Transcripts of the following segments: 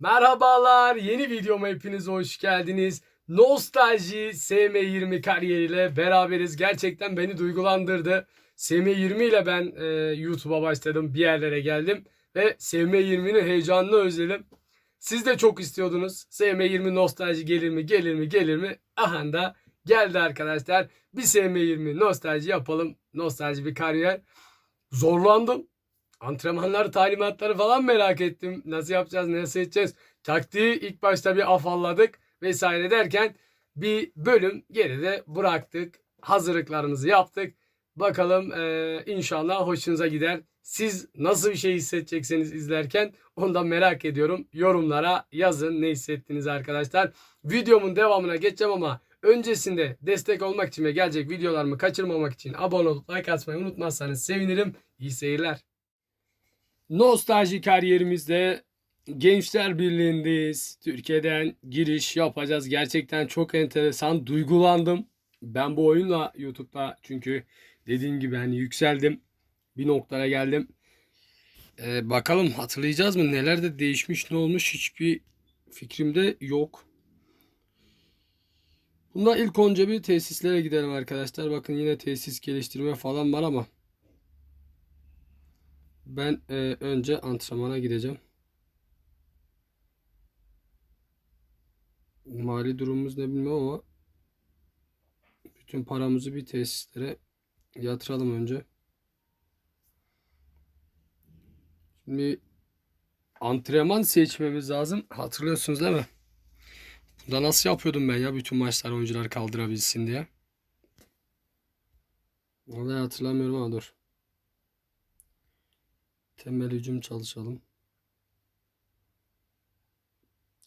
Merhabalar, yeni videoma hepiniz hoş geldiniz. Nostalji SM20 kariyeriyle beraberiz. Gerçekten beni duygulandırdı. SM20 ile ben e, YouTube'a başladım, bir yerlere geldim ve SM20'nin heyecanını özledim. Siz de çok istiyordunuz. SM20 nostalji gelir mi, gelir mi, gelir mi? Aha da geldi arkadaşlar. Bir SM20 nostalji yapalım. Nostalji bir kariyer. Zorlandım. Antrenmanlar, talimatları falan merak ettim. Nasıl yapacağız, nasıl edeceğiz? Taktiği ilk başta bir afalladık vesaire derken bir bölüm geride bıraktık. Hazırlıklarımızı yaptık. Bakalım eee, inşallah hoşunuza gider. Siz nasıl bir şey hissedeceksiniz izlerken ondan merak ediyorum. Yorumlara yazın ne hissettiniz arkadaşlar. Videomun devamına geçeceğim ama öncesinde destek olmak için ve gelecek videolarımı kaçırmamak için abone olup like atmayı unutmazsanız sevinirim. İyi seyirler. Nostalji kariyerimizde Gençler Birliği'ndeyiz. Türkiye'den giriş yapacağız. Gerçekten çok enteresan. Duygulandım. Ben bu oyunla YouTube'da çünkü dediğim gibi hani yükseldim. Bir noktaya geldim. Ee, bakalım hatırlayacağız mı? Neler de değişmiş ne olmuş hiçbir fikrimde yok. Bunda ilk önce bir tesislere gidelim arkadaşlar. Bakın yine tesis geliştirme falan var ama ben e, önce antrenmana gideceğim. Mali durumumuz ne bilmem ama bütün paramızı bir tesislere yatıralım önce. Şimdi antrenman seçmemiz lazım. Hatırlıyorsunuz değil mi? Bunda nasıl yapıyordum ben ya bütün maçlar oyuncular kaldırabilsin diye. Vallahi hatırlamıyorum ama dur. Temel hücum çalışalım.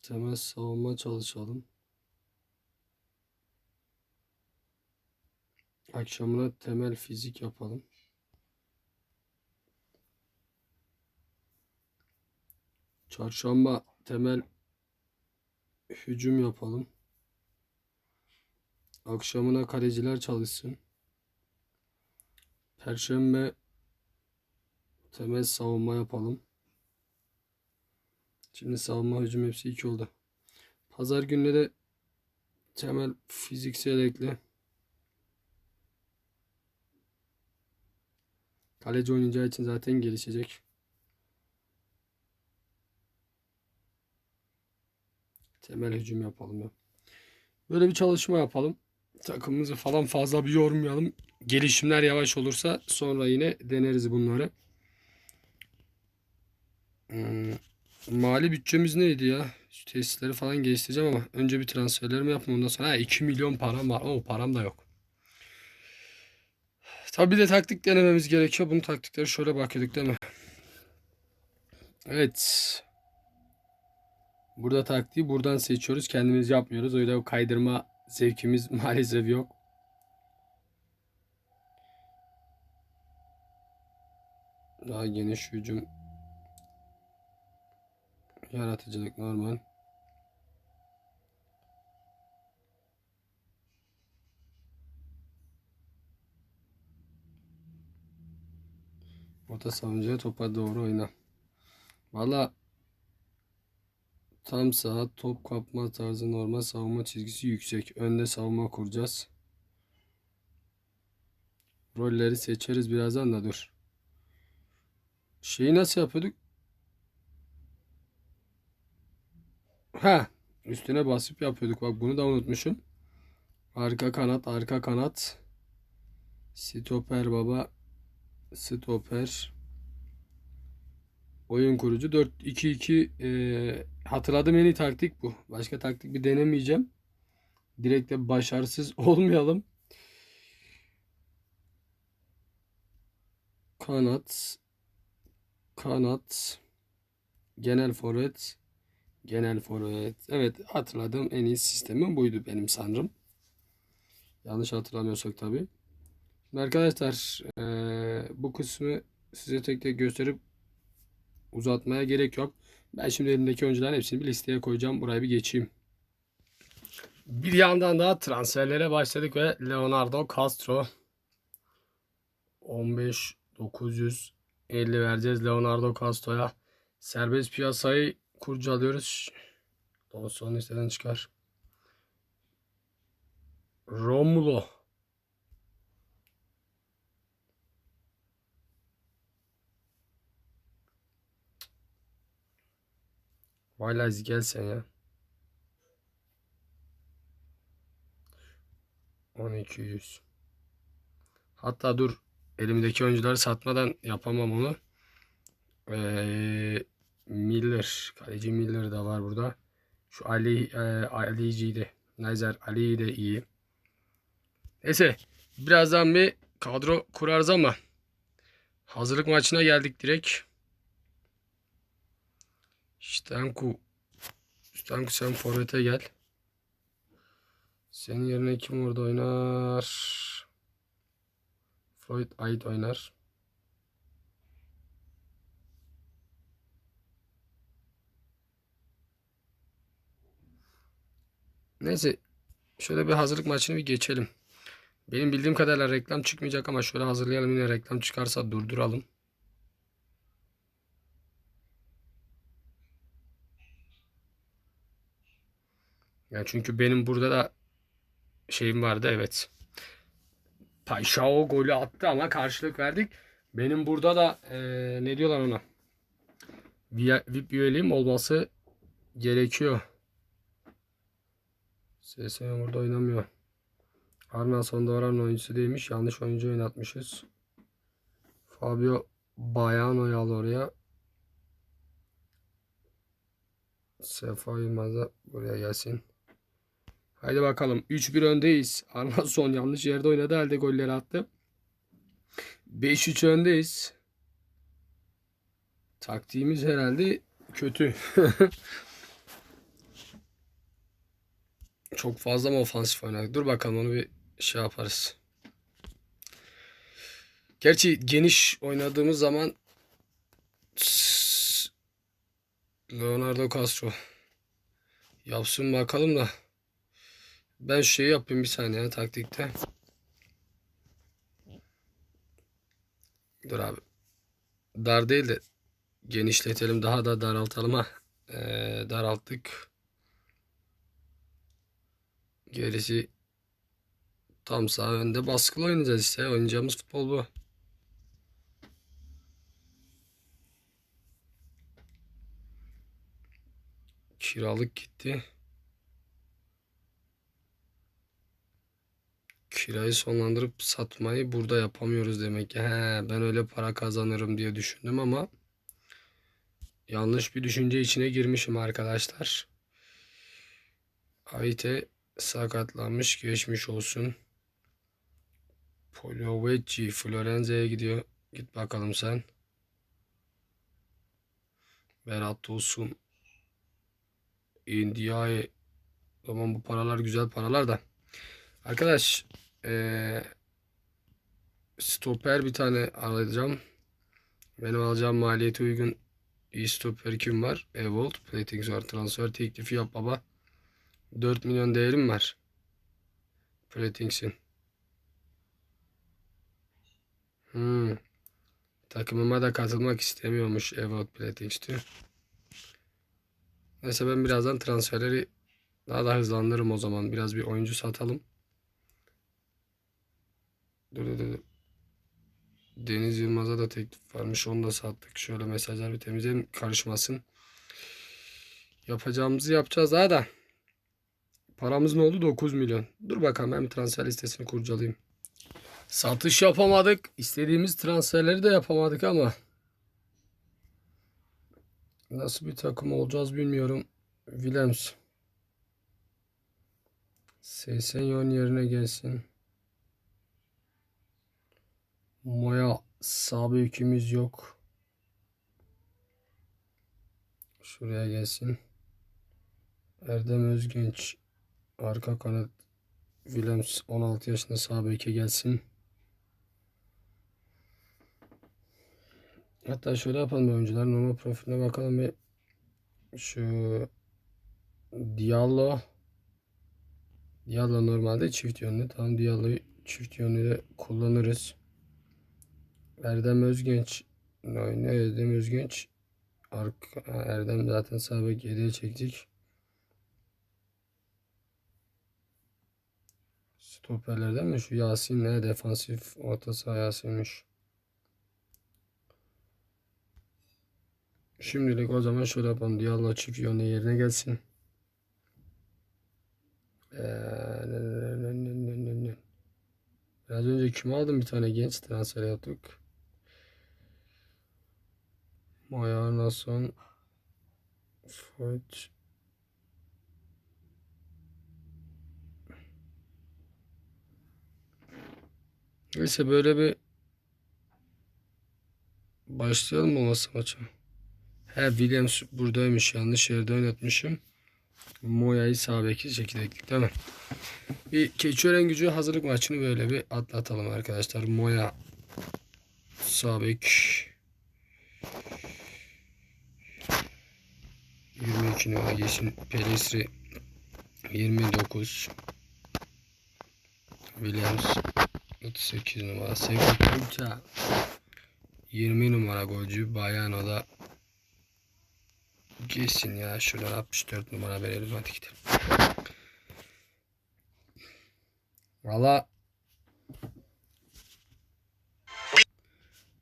Temel savunma çalışalım. Akşamına temel fizik yapalım. Çarşamba temel hücum yapalım. Akşamına kaleciler çalışsın. Perşembe temel savunma yapalım. Şimdi savunma hücum hepsi 2 oldu. Pazar günleri temel fiziksel ekle. Kaleci oynayacağı için zaten gelişecek. Temel hücum yapalım ya. Böyle bir çalışma yapalım. Takımımızı falan fazla bir yormayalım. Gelişimler yavaş olursa sonra yine deneriz bunları. Hmm, mali bütçemiz neydi ya? Şu tesisleri falan geliştireceğim ama önce bir transferlerimi yapayım ondan sonra ha, 2 milyon param var. O param da yok. Tabii bir de taktik denememiz gerekiyor. Bunun taktikleri şöyle bakıyorduk değil mi? Evet. Burada taktiği buradan seçiyoruz. Kendimiz yapmıyoruz. Öyle o kaydırma zevkimiz maalesef yok. Daha geniş hücum Yaratıcılık normal. Orta savunucuya topa doğru oyna. Valla tam saat top kapma tarzı normal savunma çizgisi yüksek. Önde savunma kuracağız. Rolleri seçeriz birazdan da dur. Şeyi nasıl yapıyorduk? Ha, üstüne basıp yapıyorduk. Bak bunu da unutmuşum. Arka kanat, arka kanat. Stoper baba. Stoper. Oyun kurucu 4-2-2 e, hatırladığım en iyi taktik bu. Başka taktik bir denemeyeceğim. Direkt de başarısız olmayalım. Kanat. Kanat. Genel forvet. Genel forvet. Evet hatırladığım en iyi sistemi buydu benim sanırım. Yanlış hatırlamıyorsak. Şimdi arkadaşlar eee, bu kısmı size tek tek gösterip uzatmaya gerek yok. Ben şimdi elimdeki oyuncuların hepsini bir listeye koyacağım. Burayı bir geçeyim. Bir yandan da transferlere başladık ve Leonardo Castro 15 950 vereceğiz Leonardo Castro'ya. Serbest piyasayı kurcalıyoruz. Dawson listeden çıkar. Romulo. Vallahi gel sen ya. 1200. Hatta dur elimdeki oyuncuları satmadan yapamam onu. Ee, Miller. Kaleci Miller de var burada. Şu Ali e, Ali'ciyi de. Nazer Ali de iyi. Neyse. Birazdan bir kadro kurarız ama hazırlık maçına geldik direkt. Stanku Stanku sen forvete gel. Senin yerine kim orada oynar? Floyd Ait oynar. Neyse şöyle bir hazırlık maçını bir geçelim. Benim bildiğim kadarıyla reklam çıkmayacak ama şöyle hazırlayalım yine reklam çıkarsa durduralım. Yani çünkü benim burada da şeyim vardı evet. Paşao golü attı ama karşılık verdik. Benim burada da eee, ne diyorlar ona? Vi- VIP üyeliğim olması gerekiyor. SSM burada oynamıyor. Arna sonda oranın oyuncusu değilmiş. Yanlış oyuncu oynatmışız. Fabio Bayano'yu al oraya. Sefa Yılmaz buraya gelsin. Haydi bakalım. 3-1 öndeyiz. Arna son yanlış yerde oynadı halde golleri attı. 5-3 öndeyiz. Taktiğimiz herhalde kötü. Çok fazla mı ofansif oynadık? Dur bakalım onu bir şey yaparız. Gerçi geniş oynadığımız zaman Leonardo Castro yapsın bakalım da ben şeyi yapayım bir saniye taktikte. Dur abi. Dar değil de genişletelim daha da daraltalım ha. Ee, daralttık. Gerisi tam sağ önde baskılı oynayacağız işte. Oynayacağımız futbol bu. Kiralık gitti. Kirayı sonlandırıp satmayı burada yapamıyoruz demek ki. He, ben öyle para kazanırım diye düşündüm ama yanlış bir düşünce içine girmişim arkadaşlar. Ayte sakatlanmış geçmiş olsun. Polovecci Florenzia'ya gidiyor. Git bakalım sen. Berat olsun. India'ya Tamam bu paralar güzel paralar da. Arkadaş eee stoper bir tane alacağım. Benim alacağım maliyeti uygun iyi stoper kim var? Evolt. Plating var. Transfer teklifi yap baba. 4 milyon değerim var. Platings'in. Hmm. Takımıma da katılmak istemiyormuş Evolt Platings diyor. Neyse ben birazdan transferleri daha da hızlandırırım o zaman. Biraz bir oyuncu satalım. Dur dur dur. Deniz Yılmaz'a da teklif varmış. Onu da sattık. Şöyle mesajlar bir temizleyelim. Karışmasın. Yapacağımızı yapacağız daha da. Paramız ne oldu? 9 milyon. Dur bakalım bir transfer listesini kurcalayayım. Satış yapamadık. İstediğimiz transferleri de yapamadık ama nasıl bir takım olacağız bilmiyorum. Willems. Seysenyon yerine gelsin. Moya sağ yükümüz yok. Şuraya gelsin. Erdem Özgenç arka kanat Willems 16 yaşında sağ beke gelsin. Hatta şöyle yapalım bir oyuncuların normal profiline bakalım bir şu Diallo Diallo normalde çift yönlü. Tamam Diallo'yu çift yönlü de kullanırız. Erdem Özgenç ne Erdem Özgenç Arka, Erdem zaten bek 7'ye çektik. Stoperlerden mi? Şu Yasin ne? Defansif orta saha Yasin'miş. Şimdilik o zaman şöyle yapalım. Diallo çift yönü yerine gelsin. Ee. Biraz önce kimi aldım? Bir tane genç transfer yaptık. Maya Nason Foyt Neyse böyle bir başlayalım mı masa maça? He Williams buradaymış yanlış yerde oynatmışım. Moya'yı sağ beki çekirdeklik değil mi? Bir Keçiören gücü hazırlık maçını böyle bir atlatalım arkadaşlar. Moya sağ bek 22 numara Yeşil Pelistri 29 Williams 38 numara Seko Kulta 20 numara golcü Bayano da Geçsin ya şuradan 64 numara verelim hadi gidelim. Valla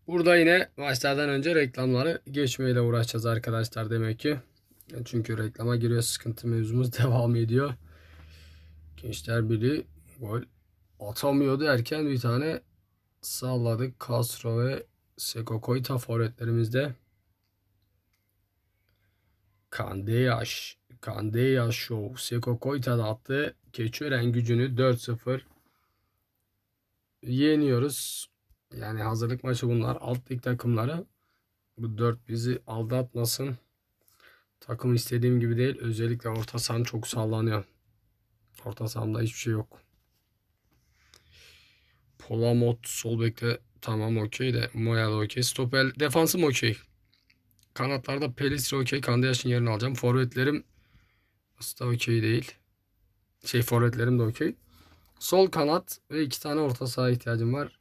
Burada yine maçlardan önce reklamları geçmeyle uğraşacağız arkadaşlar demek ki. Çünkü reklama giriyor sıkıntı mevzumuz devam ediyor. Gençler Birliği gol atamıyor derken bir tane salladık. Castro ve Seko Koita forvetlerimizde. Kandeyaş. Kandeyaş Show. Seko Koita da attı. Keçiören gücünü 4-0 yeniyoruz. Yani hazırlık maçı bunlar. Alt lig takımları. Bu 4 bizi aldatmasın. Takım istediğim gibi değil. Özellikle orta sahan çok sallanıyor. Orta sahamda hiçbir şey yok. Polamot sol bekte tamam okey de Moya da okey. Stopel defansım okey. Kanatlarda Pelistri okey. Kandayaş'ın yerini alacağım. Forvetlerim aslında okey değil. Şey forvetlerim de okey. Sol kanat ve iki tane orta saha ihtiyacım var.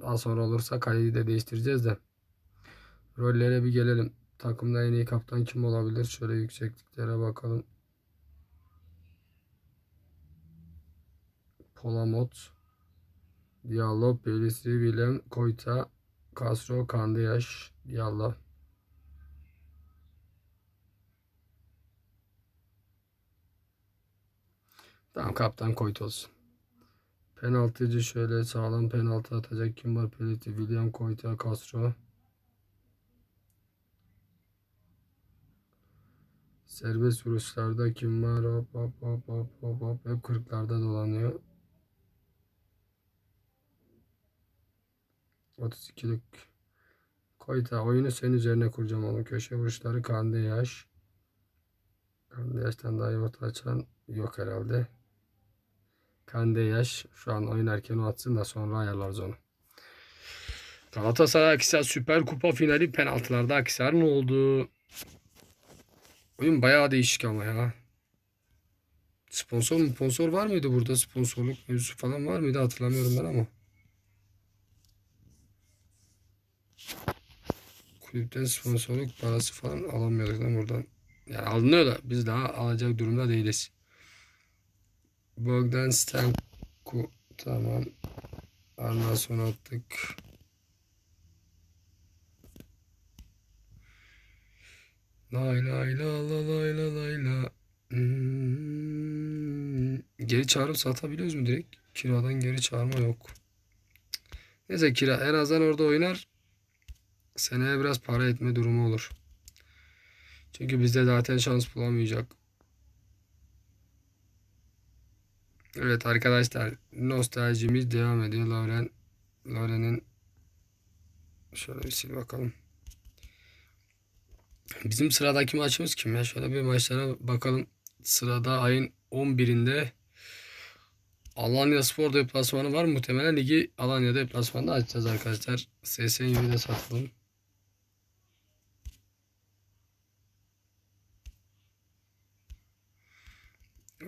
Daha sonra olursa kaleyi de değiştireceğiz de. Rollere bir gelelim. Takımda en iyi kaptan kim olabilir? Şöyle yüksekliklere bakalım. Polamot, Diallo, Pelistri, Willem, Koyta, Castro, Kandiyaş, Diallo. Tamam kaptan Koyta olsun. Penaltıcı şöyle sağlam penaltı atacak kim var? Pelistri, William, Koyta, Castro. Serbest vuruşlarda kim var? Hop hop hop hop hop hop. Hep kırklarda dolanıyor. 32'lik Koyta oyunu senin üzerine kuracağım oğlum. Köşe vuruşları Kande Yaş. Kande Yaş'tan daha orta açan yok herhalde. Kande Yaş şu an oynarken o atsın da sonra ayarlarız onu. Galatasaray Akhisar Süper Kupa finali penaltılarda Akhisar ne oldu? Oyun bayağı değişik ama ya. Sponsor mu? Sponsor var mıydı burada? Sponsorluk mevzusu falan var mıydı? Hatırlamıyorum ben ama. Kulüpten sponsorluk parası falan alamıyorduk lan buradan. Yani alınıyor da biz daha alacak durumda değiliz. Bogdan Stanku tamam. Arnason attık. Lay lay la la lay la lay la. Hmm. Geri çağırıp satabiliyoruz mu direkt? Kiradan geri çağırma yok. Neyse kira en azından orada oynar. Seneye biraz para etme durumu olur. Çünkü bizde zaten şans bulamayacak. Evet arkadaşlar nostaljimiz devam ediyor. Lauren Lauren'in şöyle bir sil bakalım. Bizim sıradaki maçımız kim ya? Şöyle bir maçlara bakalım. Sırada ayın 11'inde Alanya Spor deplasmanı var. Muhtemelen ligi Alanya deplasmanında açacağız arkadaşlar. SSN'yi de satalım.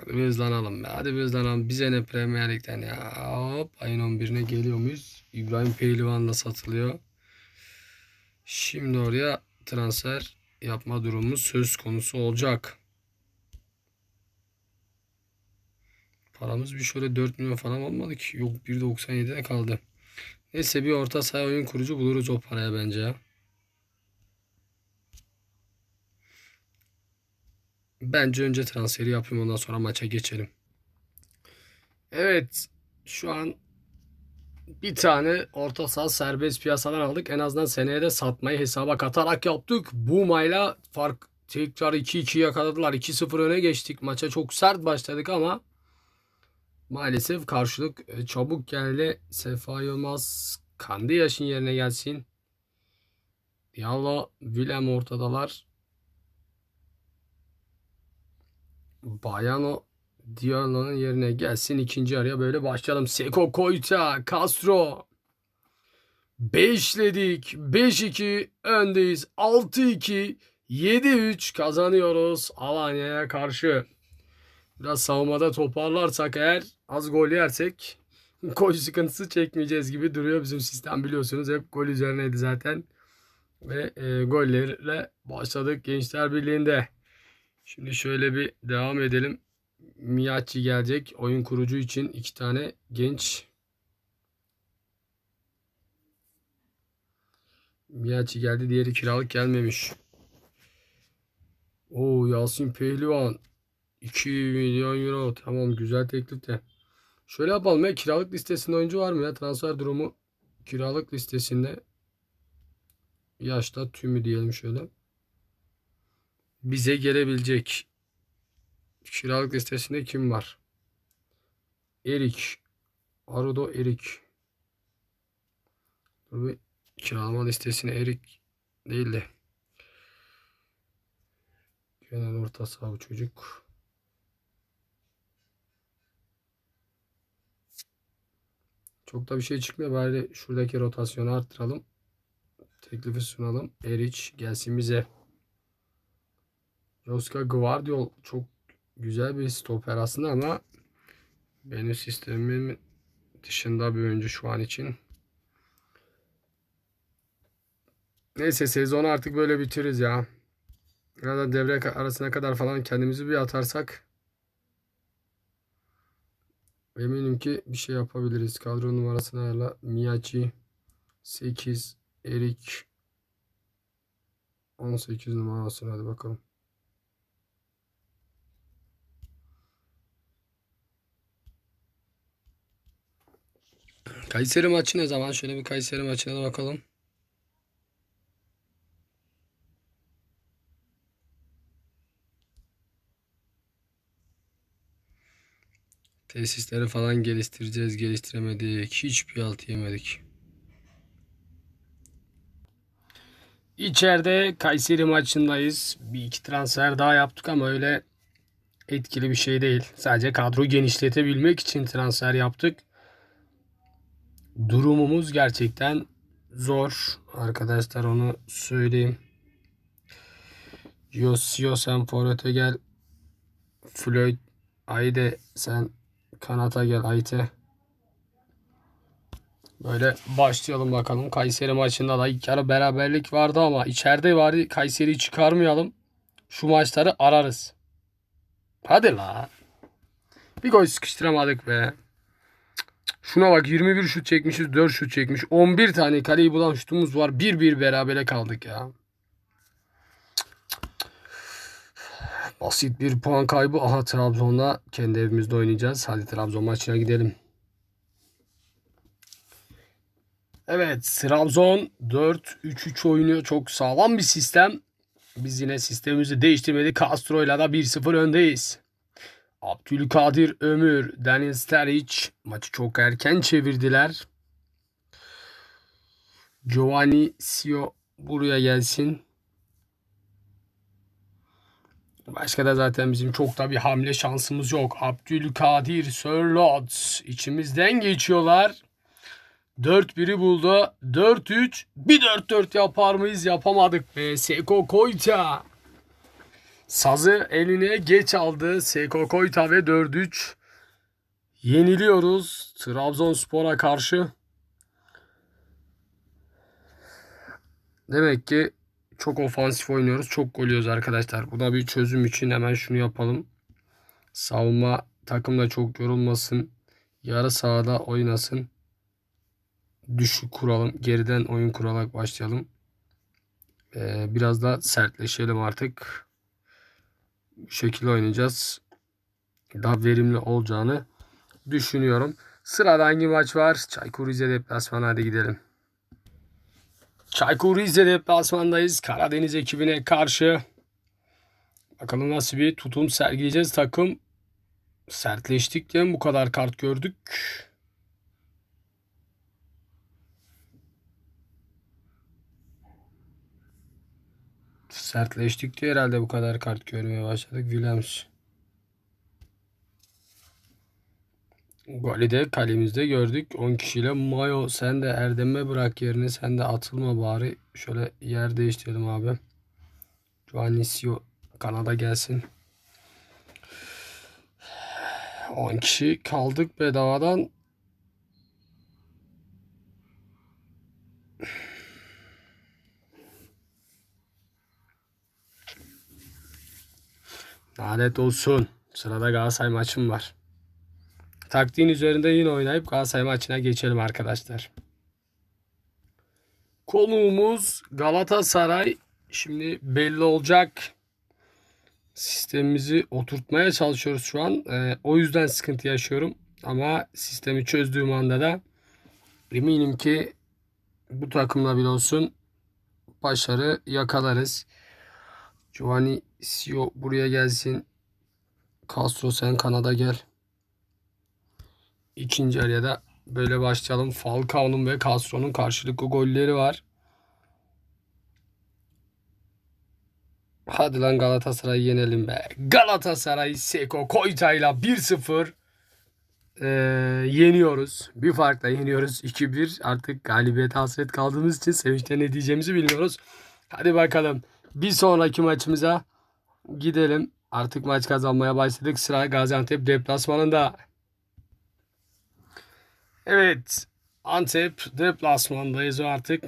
Hadi bir hızlanalım be. Hadi bir hızlanalım. Bize ne Premier Lig'den ya. Hop ayın 11'ine geliyor muyuz? İbrahim Pehlivan'la satılıyor. Şimdi oraya transfer yapma durumumuz söz konusu olacak. Paramız bir şöyle 4 milyon falan olmadı ki. Yok 1.97'de kaldı. Neyse bir orta saha oyun kurucu buluruz o paraya bence ya. Bence önce transferi yapayım ondan sonra maça geçelim. Evet şu an bir tane orta saha serbest piyasadan aldık. En azından seneye de satmayı hesaba katarak yaptık. Bumayla fark tekrar 2-2 yakaladılar. 2-0 öne geçtik. Maça çok sert başladık ama maalesef karşılık e, çabuk geldi. Sefa Yılmaz Kandi yaşın yerine gelsin. Diallo, Willem ortadalar. Bayano Diallo'nun yerine gelsin. ikinci araya böyle başlayalım. Seko Koyta, Castro. Beşledik. 5-2 öndeyiz. 6-2, 7-3 kazanıyoruz Alanya'ya karşı. Biraz savunmada toparlarsak eğer az gol yersek gol sıkıntısı çekmeyeceğiz gibi duruyor bizim sistem biliyorsunuz. Hep gol üzerineydi zaten. Ve e, gollerle başladık Gençler Birliği'nde. Şimdi şöyle bir devam edelim. Miyachi gelecek. Oyun kurucu için iki tane genç. Miyachi geldi. Diğeri kiralık gelmemiş. Oo Yasin Pehlivan. 2 milyon euro. Tamam güzel teklif de. Şöyle yapalım ya. Kiralık listesinde oyuncu var mı ya? Transfer durumu kiralık listesinde. Yaşta tümü diyelim şöyle. Bize gelebilecek. Kiralık listesinde kim var? Erik. Arudo Erik. Dur bir kiralama listesine Erik değil de. Genel orta saha çocuk. Çok da bir şey çıkmıyor. Bari şuradaki rotasyonu arttıralım. Teklifi sunalım. Eric gelsin bize. Joska Gvardiol çok güzel bir stoper aslında ama benim sistemimin dışında bir oyuncu şu an için. Neyse sezonu artık böyle bitiririz ya. Ya da devre arasına kadar falan kendimizi bir atarsak eminim ki bir şey yapabiliriz. Kadro numarasını ayarla. Miyachi 8 Erik 18 numarasını hadi bakalım. Kayseri maçı ne zaman? Şöyle bir Kayseri maçına da bakalım. Tesisleri falan geliştireceğiz. Geliştiremedik. Hiçbir alt yemedik. İçeride Kayseri maçındayız. Bir iki transfer daha yaptık ama öyle etkili bir şey değil. Sadece kadro genişletebilmek için transfer yaptık. Durumumuz gerçekten zor. Arkadaşlar onu söyleyeyim. Yosio sen forvete gel. Floyd Ayde sen kanata gel Ayte. Böyle başlayalım bakalım. Kayseri maçında da ilk yarı beraberlik vardı ama içeride var Kayseri'yi çıkarmayalım. Şu maçları ararız. Hadi la. Bir gol sıkıştıramadık be. Şuna bak 21 şut çekmişiz 4 şut çekmiş. 11 tane kaleyi bulan şutumuz var. 1-1 berabere kaldık ya. Basit bir puan kaybı. Aha Trabzon'la kendi evimizde oynayacağız. Hadi Trabzon maçına gidelim. Evet Trabzon 4-3-3 oynuyor. Çok sağlam bir sistem. Biz yine sistemimizi değiştirmedik. Castro'yla da 1-0 öndeyiz. Abdülkadir Ömür, Daniel Steric maçı çok erken çevirdiler. Giovanni Sio buraya gelsin. Başka da zaten bizim çok da bir hamle şansımız yok. Abdülkadir Sörlot içimizden geçiyorlar. 4-1'i buldu. 4-3. Bir 4-4 yapar mıyız? Yapamadık be. Seko Koyta. Sazı eline geç aldı. Seko Koyta ve 4-3. Yeniliyoruz Trabzonspor'a karşı. Demek ki çok ofansif oynuyoruz. Çok gol yiyoruz arkadaşlar. Buna bir çözüm için hemen şunu yapalım. Savunma takım da çok yorulmasın. Yarı sahada oynasın. Düşük kuralım. Geriden oyun kurarak başlayalım. Ee, biraz da sertleşelim artık. Şekilde oynayacağız. Daha verimli olacağını düşünüyorum. Sırada hangi maç var? Çaykur Rize deplasmanı hadi gidelim. Çaykur Rize deplasmandayız. Karadeniz ekibine karşı. Bakalım nasıl bir tutum sergileyeceğiz. Takım sertleştik diye bu kadar kart gördük? Sertleştik diye herhalde bu kadar kart görmeye başladık. Williams. Golü de kalemizde gördük. 10 kişiyle Mayo sen de Erdem'e bırak yerini. Sen de atılma bari. Şöyle yer değiştirelim abi. Juanisio Kanada gelsin. 10 kişi kaldık bedavadan. Lanet olsun. Sırada Galatasaray maçım var. Taktiğin üzerinde yine oynayıp Galatasaray maçına geçelim arkadaşlar. Konuğumuz Galatasaray. Şimdi belli olacak. Sistemimizi oturtmaya çalışıyoruz şu an. Ee, o yüzden sıkıntı yaşıyorum. Ama sistemi çözdüğüm anda da eminim ki bu takımla bile olsun başarı yakalarız. Giovanni Sio buraya gelsin. Castro sen Kanada gel. İkinci yarıya da böyle başlayalım. Falcao'nun ve Castro'nun karşılıklı golleri var. Hadi lan Galatasaray'ı yenelim be. Galatasaray Seko Koyta'yla 1-0 ee, yeniyoruz. Bir farkla yeniyoruz. 2-1 artık galibiyete hasret kaldığımız için sevinçte ne diyeceğimizi bilmiyoruz. Hadi bakalım. Bir sonraki maçımıza gidelim. Artık maç kazanmaya başladık. Sıra Gaziantep deplasmanında. Evet. Antep deplasmandayız artık.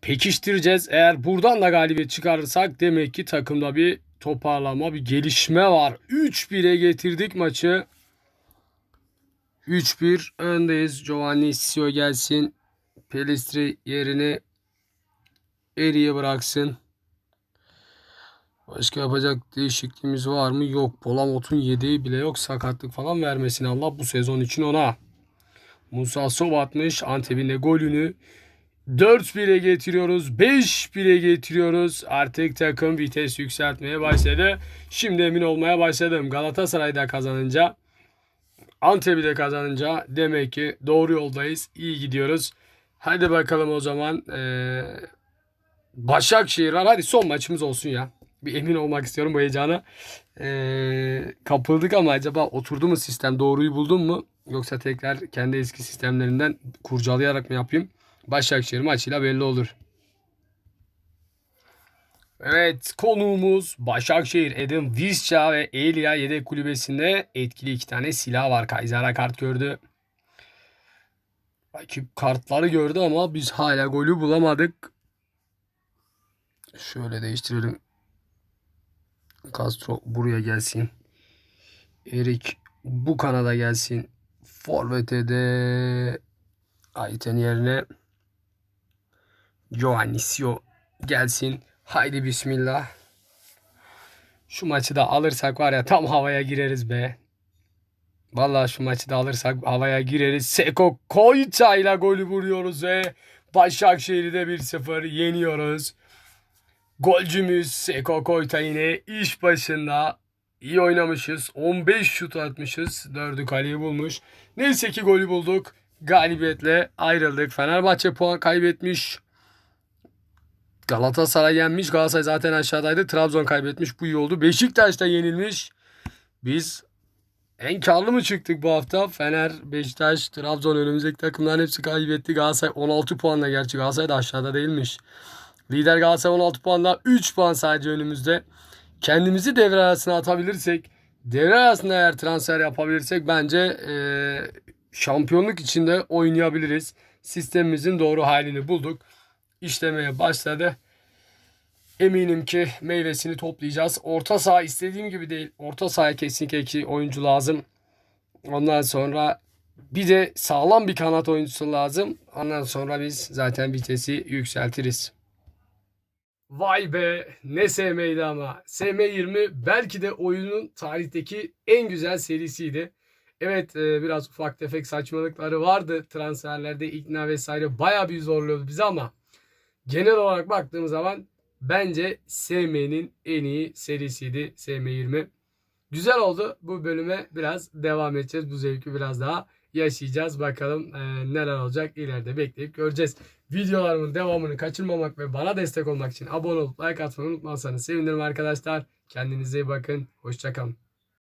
Pekiştireceğiz. Eğer buradan da galibiyet çıkarırsak demek ki takımda bir toparlama, bir gelişme var. 3-1'e getirdik maçı. 3-1 öndeyiz. Giovanni Sio gelsin. Pelistri yerini Eri'ye bıraksın. Başka yapacak değişikliğimiz var mı? Yok. Polamot'un yedeği bile yok. Sakatlık falan vermesin Allah bu sezon için ona. Musa Sov atmış. Antep'in de golünü 4-1'e getiriyoruz. 5-1'e getiriyoruz. Artık takım vites yükseltmeye başladı. Şimdi emin olmaya başladım. Galatasaray'da kazanınca Antep'i de kazanınca demek ki doğru yoldayız. İyi gidiyoruz. Hadi bakalım o zaman. Ee, Başakşehir var. Hadi son maçımız olsun ya. Bir emin olmak istiyorum bu heyecana. Ee, kapıldık ama acaba oturdu mu sistem? Doğruyu buldum mu? Yoksa tekrar kendi eski sistemlerinden kurcalayarak mı yapayım? Başakşehir maçıyla belli olur. Evet konuğumuz Başakşehir Edin Visca ve Elia yedek kulübesinde etkili iki tane silah var. Kayzara kart gördü. Rakip kartları gördü ama biz hala golü bulamadık. Şöyle değiştirelim. Castro buraya gelsin. Erik bu kanada gelsin. Forvet'e de Ayten yerine Joannisio gelsin. Haydi bismillah. Şu maçı da alırsak var ya tam havaya gireriz be. Vallahi şu maçı da alırsak havaya gireriz. Seko Koyta ile golü vuruyoruz ve Başakşehir'i de 1-0 yeniyoruz. Golcümüz Seko Koyta yine iş başında. İyi oynamışız. 15 şut atmışız. 4'ü kaleyi bulmuş. Neyse ki golü bulduk. Galibiyetle ayrıldık. Fenerbahçe puan kaybetmiş. Galatasaray yenmiş. Galatasaray zaten aşağıdaydı. Trabzon kaybetmiş. Bu iyi oldu. Beşiktaş da yenilmiş. Biz en karlı mı çıktık bu hafta? Fener, Beşiktaş, Trabzon önümüzdeki takımların hepsi kaybetti. Galatasaray 16 puanla gerçi Galatasaray da aşağıda değilmiş. Lider Galatasaray 16 puanla 3 puan sadece önümüzde. Kendimizi devre arasına atabilirsek, devre arasında eğer transfer yapabilirsek bence e, şampiyonluk içinde oynayabiliriz. Sistemimizin doğru halini bulduk. İşlemeye başladı. eminim ki meyvesini toplayacağız. Orta saha istediğim gibi değil. Orta sahaya kesinlikle iki oyuncu lazım. Ondan sonra bir de sağlam bir kanat oyuncusu lazım. Ondan sonra biz zaten vitesi yükseltiriz. Vay be ne SM'ydi ama. SM20 belki de oyunun tarihteki en güzel serisiydi. Evet e, biraz ufak tefek saçmalıkları vardı. Transferlerde ikna vesaire baya bir zorluyordu bizi ama genel olarak baktığımız zaman bence SM'nin en iyi serisiydi SM20. Güzel oldu. Bu bölüme biraz devam edeceğiz. Bu zevki biraz daha yaşayacağız. Bakalım e, neler olacak ileride bekleyip göreceğiz. Videolarımın devamını kaçırmamak ve bana destek olmak için abone olup like atmayı unutmazsanız sevinirim arkadaşlar. Kendinize iyi bakın. Hoşçakalın.